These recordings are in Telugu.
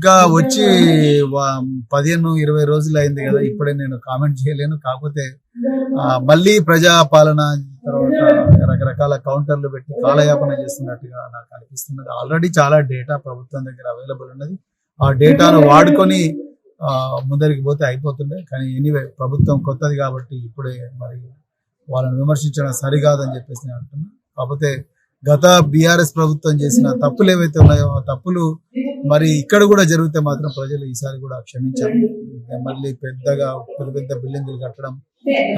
ఇంకా వచ్చి పదిహేను ఇరవై రోజులు అయింది కదా ఇప్పుడే నేను కామెంట్ చేయలేను. కాకపోతే మళ్ళీ ప్రజా పాలన తర్వాత రకరకాల కౌంటర్లు పెట్టి కాలయాపన చేస్తున్నట్టుగా నాకు అనిపిస్తున్నది. ఆల్రెడీ చాలా డేటా ప్రభుత్వం దగ్గర అవైలబుల్ ఉన్నది. ఆ డేటాను వాడుకొని ముందరికి పోతే అయిపోతుండే. కానీ ఎనీవే ప్రభుత్వం కొత్తది కాబట్టి ఇప్పుడే మరి వాళ్ళని విమర్శించడం సరికాదని చెప్పేసి నేను అంటున్నా. కాకపోతే గత బీఆర్ఎస్ ప్రభుత్వం చేసిన తప్పులు ఏవైతే ఉన్నాయో ఆ తప్పులు మరి ఇక్కడ కూడా జరిగితే మాత్రం ప్రజలు ఈసారి కూడా క్షమించారు మళ్ళీ పెద్దగా పెద్ద పెద్ద బిల్డింగులు కట్టడం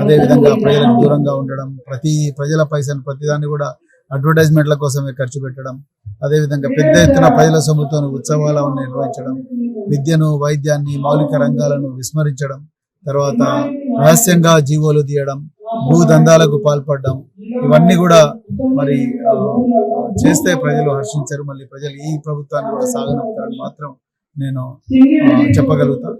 అదే విధంగా ప్రజలకు దూరంగా ఉండడం ప్రతి ప్రజల పైసలు ప్రతిదాన్ని కూడా అడ్వర్టైజ్మెంట్ల కోసమే ఖర్చు పెట్టడం అదే విధంగా పెద్ద ఎత్తున ప్రజల సొమ్ముతో ఉత్సవాలను నిర్వహించడం విద్యను వైద్యాన్ని మౌలిక రంగాలను విస్మరించడం తర్వాత రహస్యంగా జీవోలు తీయడం భూదందాలకు పాల్పడడం ఇవన్నీ కూడా మరి చేస్తే ప్రజలు హర్షించరు మళ్ళీ ప్రజలు ఈ ప్రభుత్వాన్ని కూడా సాగనంపుతారని మాత్రం నేను చెప్పగలుగుతా.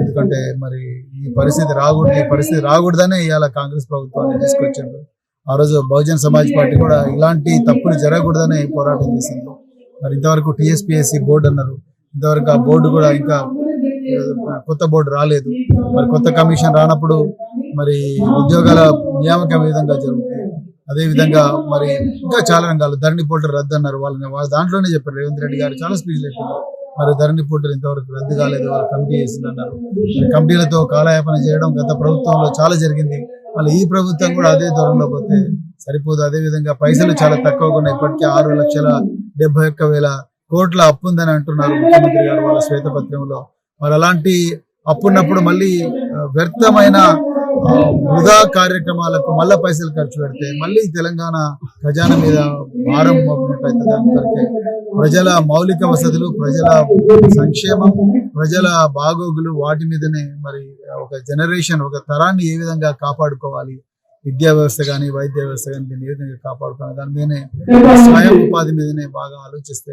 ఎందుకంటే మరి ఈ పరిస్థితి రాకూడదు ఈ పరిస్థితి రాకూడదనే ఇవాళ కాంగ్రెస్ ప్రభుత్వాన్ని తీసుకొచ్చారు. ఆ రోజు బహుజన్ సమాజ్ పార్టీ కూడా ఇలాంటి తప్పులు జరగకూడదనే పోరాటం చేసింది. మరి ఇంతవరకు టీఎస్పీఎస్సీ బోర్డు అన్నారు. ఇంతవరకు ఆ బోర్డు కూడా ఇంకా కొత్త బోర్డు రాలేదు. మరి కొత్త కమిషన్ రానప్పుడు మరి ఉద్యోగాల నియామకం విధంగా జరుగుతుంది? అదే విధంగా మరి ఇంకా చాలా రంగాలు. ధరణి పోర్టల్ రద్దు అన్నారు వాళ్ళని వాళ్ళ దాంట్లోనే చెప్పారు రేవంత్ రెడ్డి గారు చాలా స్పీచ్ చెప్పారు. మరి ధరణి పోర్టల్ ఇంతవరకు రద్దు కాలేదు వాళ్ళు కమిటీ చేసింది అన్నారు. కమిటీలతో కాలయాపన చేయడం గత ప్రభుత్వంలో చాలా జరిగింది. మళ్ళీ ఈ ప్రభుత్వం కూడా అదే దూరంలో పోతే సరిపోదు. అదే విధంగా పైసలు చాలా తక్కువగా ఉన్నాయి. ఇప్పటికే ఆరు లక్షల డెబ్బై ఒక్క వేల కోట్ల అప్పు ఉందని అంటున్నారు ముఖ్యమంత్రి గారు వాళ్ళ శ్వేతపత్రంలో. మరి అలాంటి అప్పున్నప్పుడు మళ్ళీ వ్యర్థమైన వృధా కార్యక్రమాలకు మళ్ళా పైసలు ఖర్చు పెడితే మళ్ళీ తెలంగాణ ఖజానా మీద భారం మోపినట్టు అవుతుంది ప్రజల మౌలిక వసతులు ప్రజల సంక్షేమం ప్రజల బాగోగులు వాటి మీదనే మరి ఒక జనరేషన్ ఒక తరాన్ని ఏ విధంగా కాపాడుకోవాలి? విద్యా వ్యవస్థ కానీ వైద్య వ్యవస్థ కానీ దీన్ని ఏ విధంగా కాపాడుకోవాలి? దాని మీదనే స్వయం ఉపాధి మీదనే బాగా ఆలోచిస్తే